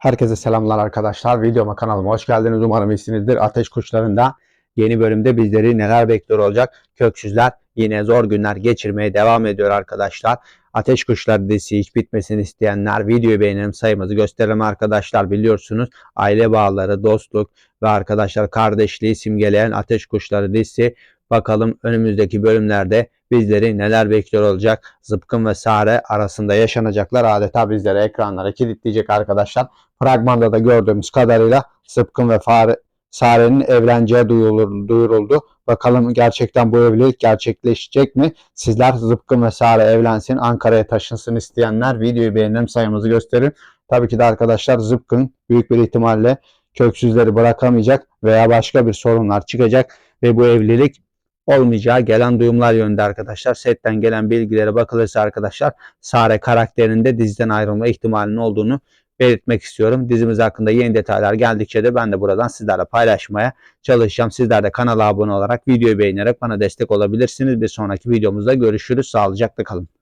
Herkese selamlar arkadaşlar. Videoma kanalıma hoş geldiniz. Umarım iyisinizdir. Ateş Kuşları'nda yeni bölümde bizleri neler bekliyor olacak? Köksüzler yine zor günler geçirmeye devam ediyor arkadaşlar. Ateş Kuşları dizisi hiç bitmesini isteyenler videoyu beğenelim sayımızı gösterelim arkadaşlar. Biliyorsunuz aile bağları, dostluk ve arkadaşlar kardeşliği simgeleyen Ateş Kuşları dizisi bakalım önümüzdeki bölümlerde bizleri neler bekliyor olacak? Zıpkın ve Sare arasında yaşanacaklar adeta bizleri ekranlara kilitleyecek arkadaşlar. Fragmanda da gördüğümüz kadarıyla Zıpkın ve Fare, Sare'nin evleneceği duyuruldu. Bakalım gerçekten bu evlilik gerçekleşecek mi? Sizler Zıpkın ve Sare evlensin, Ankara'ya taşınsın isteyenler videoyu beğenelim sayımızı gösterin. Tabii ki de arkadaşlar Zıpkın büyük bir ihtimalle köksüzleri bırakamayacak veya başka bir sorunlar çıkacak ve bu evlilik olmayacağı gelen duyumlar yönünde arkadaşlar. Setten gelen bilgilere bakılırsa arkadaşlar Sare karakterinde diziden ayrılma ihtimalinin olduğunu belirtmek istiyorum. Dizimiz hakkında yeni detaylar geldikçe de ben de buradan sizlerle paylaşmaya çalışacağım. Sizler de kanala abone olarak videoyu beğenerek bana destek olabilirsiniz. Bir sonraki videomuzda görüşürüz. Sağlıcakla kalın.